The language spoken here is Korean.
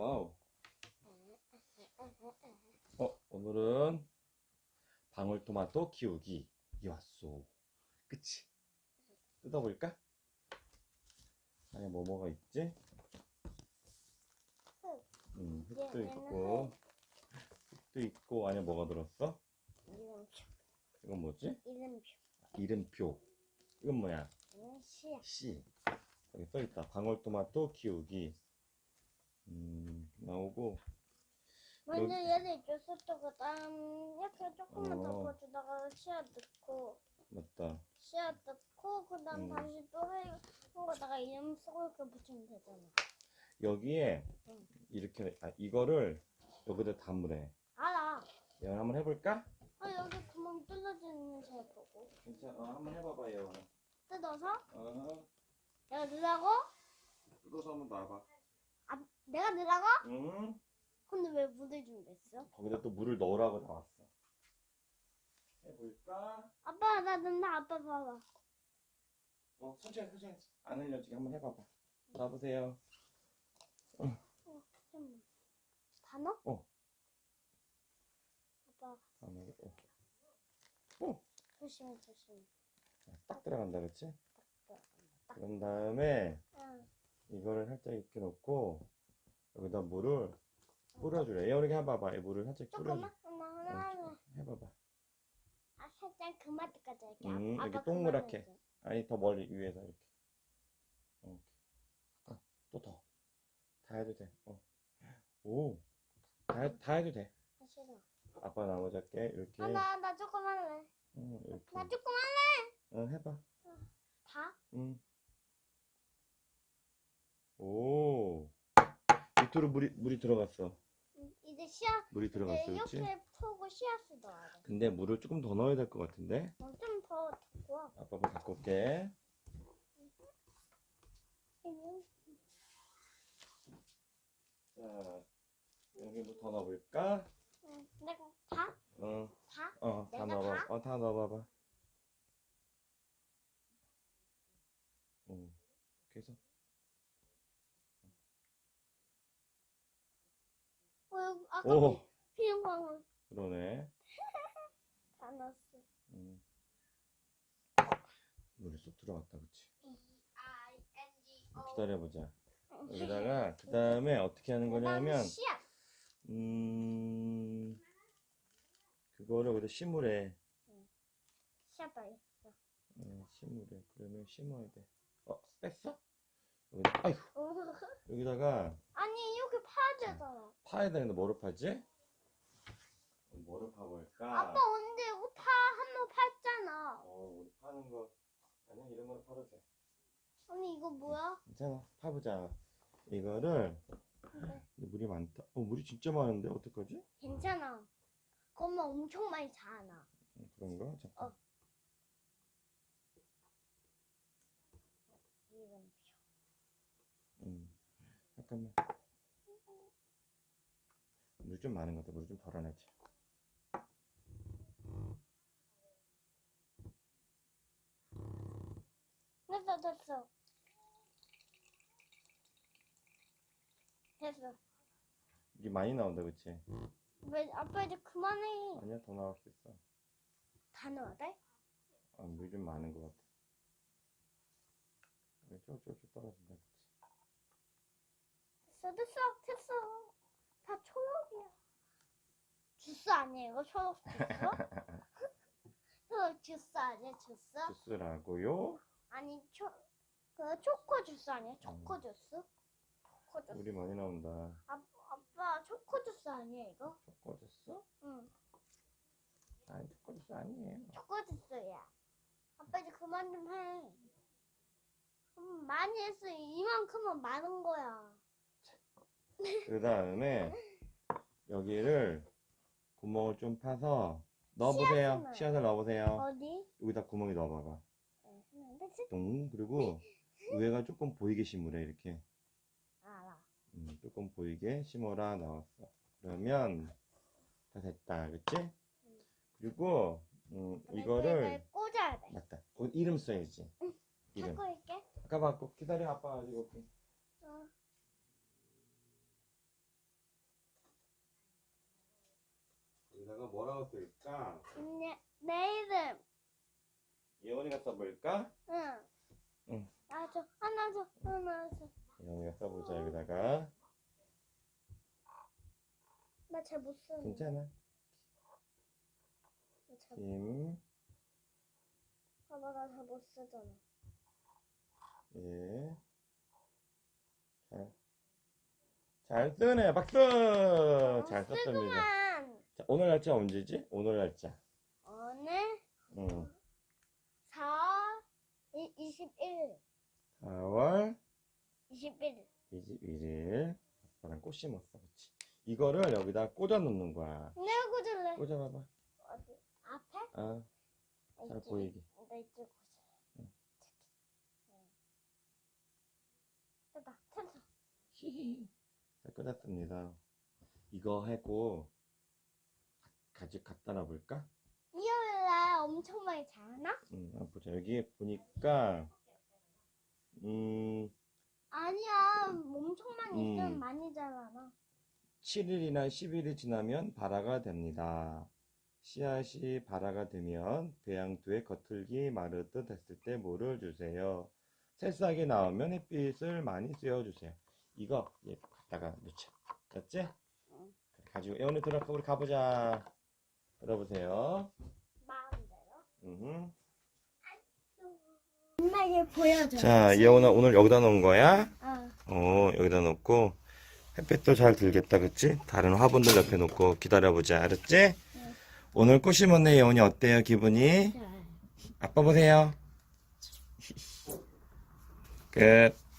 와우. 어, 오늘은 방울토마토 키우기 이 왔소. 그치? 뜯어볼까? 안에 뭐 뭐가 있지? 흙. 음, 흙도 있고, 흙도 있고, 안에 뭐가 들었어? 이름표. 이건 뭐지? 이름표. 이름표. 이건 뭐야? 씨야. 씨. 여기 써있다. 방울토마토 키우기. 음, 나오고, 먼저 여기- 얘를 줬었다가 다음 이렇게 조금만 어. 더 거주다가 씨앗 넣고 맞다. 씨앗 넣고 그 다음 음. 다시 또 해. 한 거다가 이름 쓰고 이렇게 붙이면 되잖아. 여기에, 응. 이렇게, 아, 이거를 여기다 담으래. 알아. 얘 한번 해볼까? 아 여기 구멍 뚫어지는 잘 보고 괜찮아. 어, 한번 해봐봐요. 뜯어서 어, 내가 넣으라고? 뜯어서 한번 놔봐. 아 내가 넣으라고? 응? 근데 왜 물을 준비했어? 거기다 또 물을 넣으라고 나왔어. 해볼까? 아빠 나 넣나 아빠 봐봐. 어, 천천히, 천천히. 안 흘려지게 한번 해봐봐. 놔보세요. 좀다 넣어? 어. 아빠 안 넣어. 조심해 조심해. 딱 들어간다, 그치? 딱 그런 다음에 응. 이거를 살짝 이렇게 놓고 여기다 물을 뿌려주래. 얘 이렇게 해봐봐. 얘 물을 살짝 뿌려줘. 조금만 엄마 하나 해봐봐. 아 살짝 그만 때까지 이렇게 음, 아, 이렇게 아빠 동그랗게. 그만 해줘. 아니, 더 멀리 위에서 이렇게. 어. 아, 또 더. 다 해도 돼. 어. 오. 다, 해- 다 해도 돼. 아, 싫어 아빠 나머지 할게. 이렇게. 아나나 조금 할래 응, 이렇게. 나 조금 할래 응, 해봐. 다? 응. 오. 밑으로 물이, 물이 들어갔어. 응. 이제 씨앗 물이 들어갔어, 그치? 이렇게 풀고 씨앗을 넣어야 돼 근데 물을 조금 더 넣어야 될 것 같은데? 어, 좀더 와 아빠 뭐 갖고 올게. 응. 자, 여기 뭐 더 넣어볼까? 응. 내가 다? 응. 다? 어, 다 내가 넣어봐. 다? 어, 다 넣어봐봐. 응. 이렇 아까 오! 피는 광을 그러네. 다 넣었어 응. 물이 쏙 들어갔다, 그치? 기다려보자. 여기다가, 그 다음에 어떻게 하는 거냐면, 씨앗 음, 그거를 여기다 심으래. 씨앗 빨리 어, 심으래. 그러면 심어야 돼. 어, 뺐어? 여기다, 아이고, 어. 여기다가 아니 이렇게 파야 되잖아 파야 되는데 뭐를 파지? 뭐를 파볼까? 아빠 언제 이거 파 한 번 팠잖아 어, 우리 파는 거, 아니야, 이런 거는 파도 돼. 언니 이거 뭐야? 괜찮아, 파보자. 이거를, 근데 근데 물이 많다. 어, 물이 진짜 많은데, 어떡하지? 괜찮아 그것만 엄청 많이 자나 음, 그런가? 잠깐. 어. 이름표 음, 잠깐만. 물 좀 많은 것 같아. 물 좀 덜어내지. 됐어 됐어 됐어 물이 많이 나온다, 그치? 왜 아빠 이제 그만해 아니야, 더 나올 수 있어. 다 넣어야 돼? 아, 물이 좀 많은 것 같아. 쭉쭉쭉 떨어진다, 그치? 됐어 됐어 됐어 다 초록이야 주스 이거 초록 주스? 초록 주스 아니야 주스? 주스라고요? 아니 초, 그 초코 주스 아니야 초코 주스? 초코 주스 물이 많이 나온다. 아, 아빠 초코 주스 아니야 이거? 초코 주스? 응 아니, 초코 주스 아니에요. 초코 주스야 아빠 이제 그만 좀해 음, 많이 했어 이만큼은 많은 거야 그 다음에 여기를 구멍을 좀 파서 넣어보세요. 씨앗을 넣어보세요. 어디? 여기다 구멍이 넣어봐봐. 네. 그리고 위에가 조금 보이게 심으래, 이렇게. 알아 음, 조금 보이게 심어라 나왔어. 그러면 다 됐다, 그치? 그리고 음, 근데 이거를 꽂아야 돼 맞다. 어, 이름 써야지. 이름. 갖고 있게 아까 받고 기다려 아빠 가지고 올게. 어. 뭐라고 쓸까? 내, 내 이름. 예원이가 써볼까? 응. 응. 아, 저, 하나 줘, 하나 줘. 예원이가 써보자 여기다가 나 잘 못 쓰는. 괜찮아 잘, 김 봐봐, 나 잘 못 쓰잖아. 예. 잘, 잘 쓰네. 박수! 잘 썼습니다. 쓰구만. 자, 오늘 날짜 언제지? 오늘 날짜. 오늘 응. 4월 21일. 4월 21일. 21일. 아빠랑 꽃 심었어. 그치? 이거를 여기다 꽂아 놓는 거야. 내가 꽂을래. 꽂아봐봐. 어디? 앞에? 아, 잘 이쪽. 보이게. 나 이쪽 꽂을래. 응. 됐다. 됐다. 히히. 잘 꽂았습니다. 이거 하고 가지 갖다 놔볼까? 일요일날 엄청 많이 자나? 응, 아, 보자. 여기 보니까, 음, 아니야. 엄청 많이 음. 있으면 많이 자라나. 7일이나 10일이 지나면 발화가 됩니다. 씨앗이 발화가 되면 배양토에 겉흙이 마르듯 했을 때 물을 주세요. 새싹이 나오면 햇빛을 많이 쐬어주세요. 이거 얘 갖다가 놓자. 됐지? 응. 가지고 애원이 들어가 우리 가보자. 들어보세요. 마음대로. 음흠. 엄마에게 보여줘. 자, 예원아 오늘 여기다 놓은 거야? 어. 어, 여기다 놓고 햇빛도 잘 들겠다, 그치? 다른 화분들 옆에 놓고 기다려보자, 알았지? 오늘 꽃 심었네, 예원이 어때요, 기분이? 아빠 보세요. 끝.